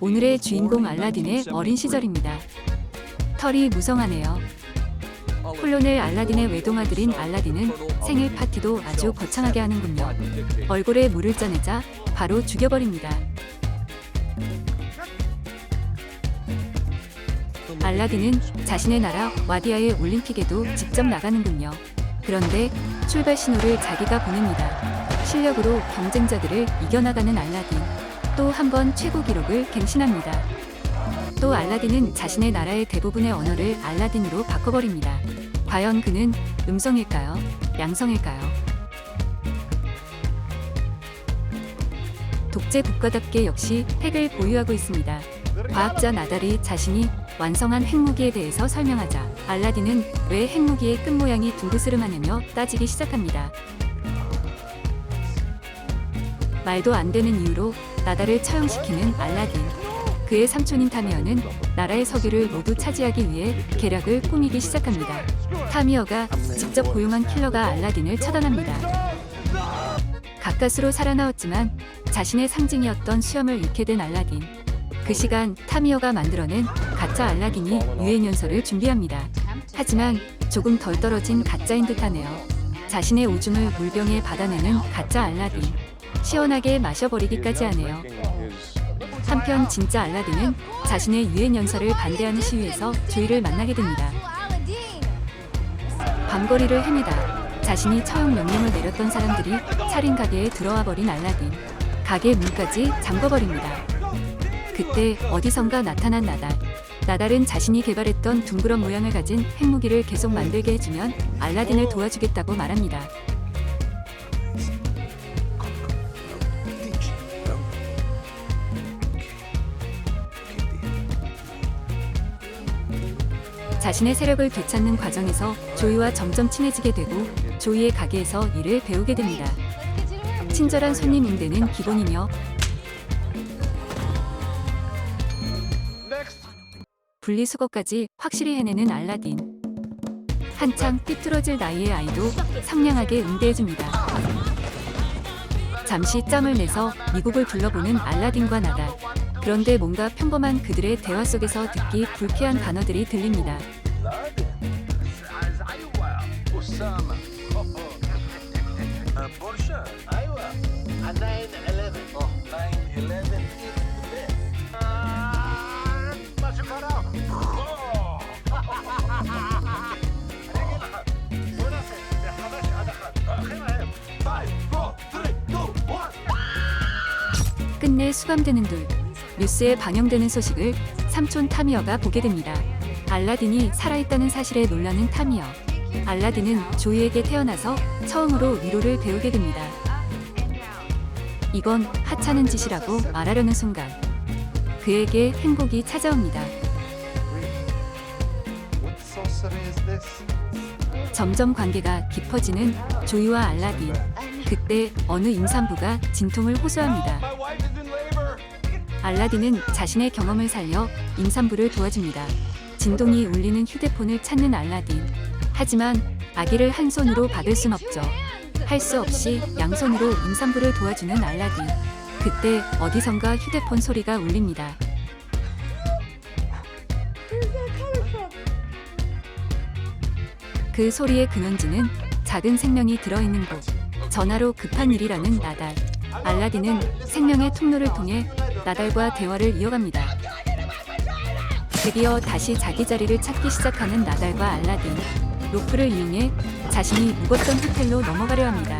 오늘의 주인공 알라딘의 어린 시절입니다. 털이 무성하네요. 콜론el 알라딘의 외동아들인 알라딘은 생일 파티도 아주 거창하게 하는군요. 얼굴에 물을 짜내자 바로 죽여버립니다. 알라딘은 자신의 나라 와디아의 올림픽에도 직접 나가는군요. 그런데 출발 신호를 자기가 보냅니다. 실력으로 경쟁자들을 이겨나가는 알라딘. 또 한 번 최고 기록을 갱신합니다. 또 알라딘은 자신의 나라의 대부분의 언어를 알라딘으로 바꿔버립니다. 과연 그는 음성일까요? 양성일까요? 독재 국가답게 역시 핵을 보유하고 있습니다. 과학자 나달이 자신이 완성한 핵무기에 대해서 설명하자 알라딘은 왜 핵무기의 끝 모양이 둥그스름하냐며 따지기 시작합니다. 말도 안 되는 이유로 나달을 처형시키는 알라딘. 그의 삼촌인 타미어는 나라의 석유를 모두 차지하기 위해 계략을 꾸미기 시작합니다. 타미어가 직접 고용한 킬러가 알라딘을 처단합니다. 가까스로 살아나왔지만 자신의 상징이었던 수염을 잃게 된 알라딘. 그 시간 타미어가 만들어낸 가짜 알라딘이 유엔 연설을 준비합니다. 하지만 조금 덜 떨어진 가짜인 듯하네요. 자신의 오줌을 물병에 받아내는 가짜 알라딘. 시원하게 마셔버리기까지 하네요. 한편 진짜 알라딘은 자신의 유엔 연설을 반대하는 시위에서 조이를 만나게 됩니다. 밤거리를 헤매다 자신이 처형 명령을 내렸던 사람들이 살인 가게에 들어와 버린 알라딘. 가게 문까지 잠궈버립니다. 그때 어디선가 나타난 나달. 나달은 자신이 개발했던 둥그런 모양을 가진 핵무기를 계속 만들게 해주면 알라딘을 도와주겠다고 말합니다. 자신의 세력을 되찾는 과정에서 조이와 점점 친해지게 되고 조이의 가게에서 일을 배우게 됩니다. 친절한 손님 응대는 기본이며 분리수거까지 확실히 해내는 알라딘. 한창 삐뚤어질 나이의 아이도 상냥하게 응대해줍니다. 잠시 짬을 내서 미국을 둘러보는 알라딘과 나달. 그런데 뭔가 평범한 그들의 대화 속에서 듣기 불쾌한 단어들이 들립니다. 끝내 수감되는 둘. 뉴스에 방영되는 소식을 삼촌 타미어가 보게 됩니다. 알라딘이 살아있다는 사실에 놀라는 타미어. 알라딘은 조이에게 태어나서 처음으로 위로를 배우게 됩니다. 이건 하찮은 짓이라고 말하려는 순간 그에게 행복이 찾아옵니다. 점점 관계가 깊어지는 조이와 알라딘. 그때 어느 임산부가 진통을 호소합니다. 알라딘은 자신의 경험을 살려 임산부를 도와줍니다. 진동이 울리는 휴대폰을 찾는 알라딘. 하지만 아기를 한 손으로 받을 순 없죠. 할 수 없이 양손으로 임산부를 도와주는 알라딘. 그때 어디선가 휴대폰 소리가 울립니다. 그 소리의 근원지는 작은 생명이 들어있는 곳. 전화로 급한 일이라는 나달. 알라딘은 생명의 통로를 통해 나달과 대화를 이어갑니다. 드디어 다시 자기 자리를 찾기 시작하는 나달과 알라딘. 로프를 이용해 자신이 묵었던 호텔로 넘어가려 합니다.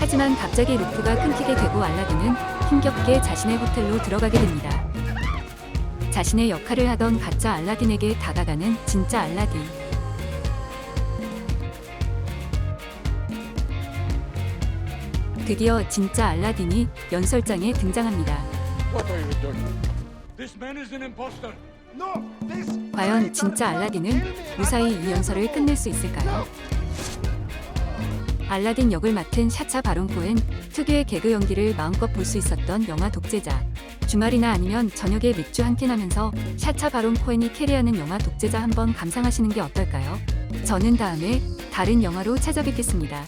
하지만 갑자기 로프가 끊기게 되고 알라딘은 힘겹게 자신의 호텔로 들어가게 됩니다. 자신의 역할을 하던 가짜 알라딘에게 다가가는 진짜 알라딘. 드디어 진짜 알라딘이 연설장에 등장합니다. What are you doing? This man is an impostor. No, this. 과연 진짜 알라딘은 무사히 이 연설을 끝낼 수 있을까요? 알라딘 역을 맡은 샤차 바론 코엔 특유의 개그 연기를 마음껏 볼 수 있었던 영화 독재자. 주말이나 아니면 저녁에 맥주 한 캔 하면서 샤차 바론 코엔이 캐리하는 영화 독재자 한번 감상하시는 게 어떨까요? 저는 다음에 다른 영화로 찾아뵙겠습니다.